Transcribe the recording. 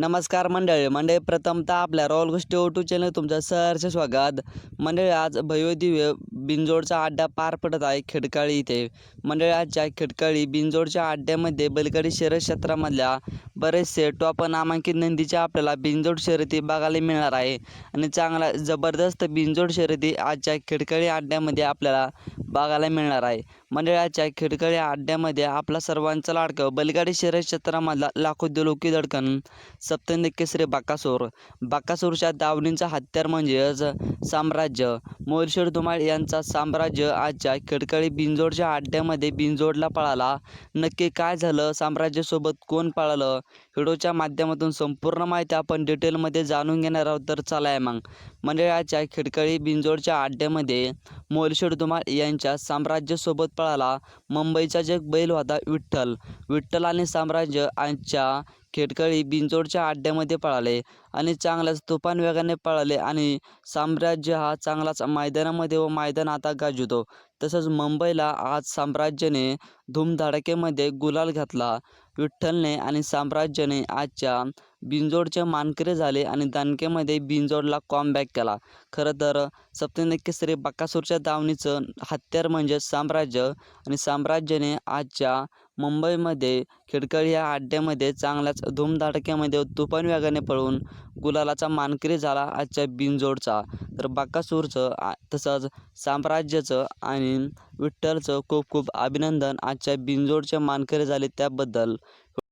नमस्कार मंडळी. मंडळी प्रथमतः आपल्या रॉयल गोष्टी ओटू चॅनल तुमचं सहर्ष स्वागत. मंडळी आज भयोदिव्य बिंजोडचा अड्डा पार पडत आहे खिडकाळी इथे. मंडळी आजच्या खेडकाळी बिंजोडच्या अड्ड्यामध्ये बलगडी शहर क्षेत्रामधल्या बरेचसे टॉप नामांकित नंदीच्या आपल्याला बिंजोड शर्यती बघायला मिळणार आहे. आणि चांगला जबरदस्त बिंजोड शर्यती आजच्या खेडकाळी अड्ड्यामध्ये आपल्याला बघायला मिळणार आहे. मंडळाच्या खिडकाळी अड्ड्यामध्ये आपला सर्वांचा लाडकं बैलगाडी शहर क्षेत्रामधला लाखो दिलोकी धडकन. सप्तंद केसरी बाकासूर. बाकासूरच्या दावणींचा हत्यार म्हणजेच साम्राज्य. मोरशेड धुमाळ यांचा साम्राज्य आजच्या खिडकळी बिंजोडच्या अड्ड्यामध्ये बिंजोडला पळाला. नक्की काय झालं? साम्राज्यासोबत कोण पळालं? व्हिडिओच्या माध्यमातून संपूर्ण माहिती आपण डिटेलमध्ये जाणून घेणार आहोत तर चला आहे मग. मंडळाच्या खिडकळी बिंजोडच्या अड्ड्यामध्ये मोरशेड धुमाळ यांच्या साम्राज्यासोबत पळाला. मुंबईचा जग बैल होता विठ्ठल. विठ्ठल आणि साम्राज्य यांच्या खेटकळी बिंजोडच्या आड्ड्यामध्ये पळाले आणि चांगल्याच तुफान वेगाने पळाले आणि साम्राज्य हा चांगलाच मैदानामध्ये व मैदान आता गाजवतो. तसंच मुंबईला आज साम्राज्याने धूमधडाक्यामध्ये गुलाल घातला. विठ्ठलने आणि साम्राज्याने आजच्या बिंजोडचे मानकरी झाले आणि दानकेमध्ये बिंजोडला कॉमबॅक केला. खरं तर सप्तनकेसरी बकासूरच्या दावणीचं हत्यार म्हणजे साम्राज्य आणि साम्राज्याने आजच्या मुंबईमध्ये खेडकर या अड्ड्यामध्ये चांगल्याच धूमधडाक्यामध्ये तुफान वेगाने पळून गुलालाचा मानकरी झाला आजच्या बिनजोडचा. तर बाकासूरचं आ तसंच साम्राज्याचं आणि विठ्ठलचं खूप खूप अभिनंदन आजच्या बिनजोडच्या मानकरी झाले त्याबद्दल.